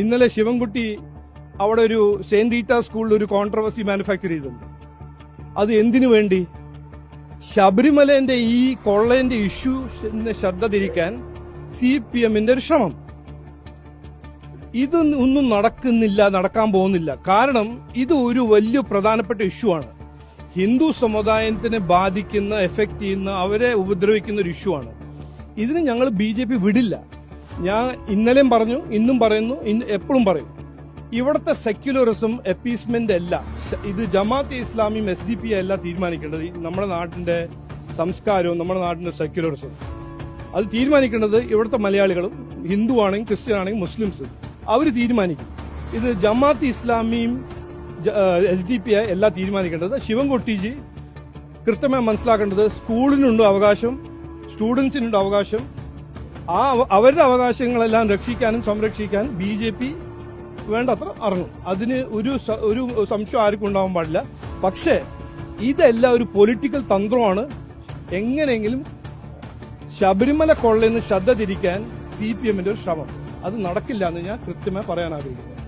ഇന്നലെ ശിവൻകുട്ടി അവിടെ ഒരു സെയിന്റ് ഡീറ്റ സ്കൂളിൽ ഒരു കോൺട്രവേഴ്സി മാനുഫാക്ചർ ചെയ്തിട്ടുണ്ട്. അത് എന്തിനു വേണ്ടി? ശബരിമലേന്റെ ഈ കൊള്ളേന്റെ ഇഷ്യൂ ശ്രദ്ധ തിരിക്കാൻ സി പി എമ്മിന്റെ ഒരു ശ്രമം. ഇത് ഒന്നും നടക്കുന്നില്ല നടക്കാൻ പോകുന്നില്ല. കാരണം ഇത് ഒരു വലിയ പ്രധാനപ്പെട്ട ഇഷ്യൂ ആണ്. ഹിന്ദു സമുദായത്തിനെ ബാധിക്കുന്ന എഫക്ട് ചെയ്യുന്ന അവരെ ഉപദ്രവിക്കുന്ന ഒരു ഇഷ്യൂ ആണ്. ഇതിന് ഞങ്ങൾ ബി വിടില്ല. ഞാൻ ഇന്നലെയും പറഞ്ഞു ഇന്നും പറയുന്നു എപ്പോഴും പറയും. ഇവിടുത്തെ സെക്യുലറിസം എപ്പീസ്മെന്റ് അല്ല. ഇത് ജമാഅത്തെ ഇസ്ലാമിയും എസ് ഡി പി അല്ല തീരുമാനിക്കേണ്ടത്. നമ്മുടെ നാട്ടിന്റെ സംസ്കാരവും നമ്മുടെ നാട്ടിന്റെ സെക്യുലറിസം അത് തീരുമാനിക്കേണ്ടത് ഇവിടുത്തെ മലയാളികളും ഹിന്ദു ആണെങ്കിൽ ക്രിസ്ത്യൻ ആണെങ്കിൽ മുസ്ലിംസ്. അവർ തീരുമാനിക്കും. ഇത് ജമാഅത്ത് ഇസ്ലാമിയും എസ് ഡി പി അല്ല തീരുമാനിക്കേണ്ടത്. ശിവൻകുട്ടിജി കൃത്യമായി മനസ്സിലാക്കേണ്ടത് സ്കൂളിനുണ്ട് അവകാശം സ്റ്റുഡൻസിനുണ്ട് അവകാശം ആ അവരുടെ അവകാശങ്ങളെല്ലാം രക്ഷിക്കാനും സംരക്ഷിക്കാൻ ബി ജെ പി വേണ്ടത്ര ഇറങ്ങും അതിന് ഒരു ഒരു സംശയം ആർക്കും ഉണ്ടാവാൻ പാടില്ല. പക്ഷേ ഇതെല്ലാം ഒരു പൊളിറ്റിക്കൽ തന്ത്രമാണ്. എങ്ങനെയെങ്കിലും ശബരിമല കൊള്ളയിൽ നിന്ന് ശ്രദ്ധ തിരിക്കാൻ സി പി എമ്മിന്റെ ഒരു ശ്രമം. അത് നടക്കില്ല എന്ന് ഞാൻ കൃത്യമായി പറയാൻ ആഗ്രഹിക്കുന്നു.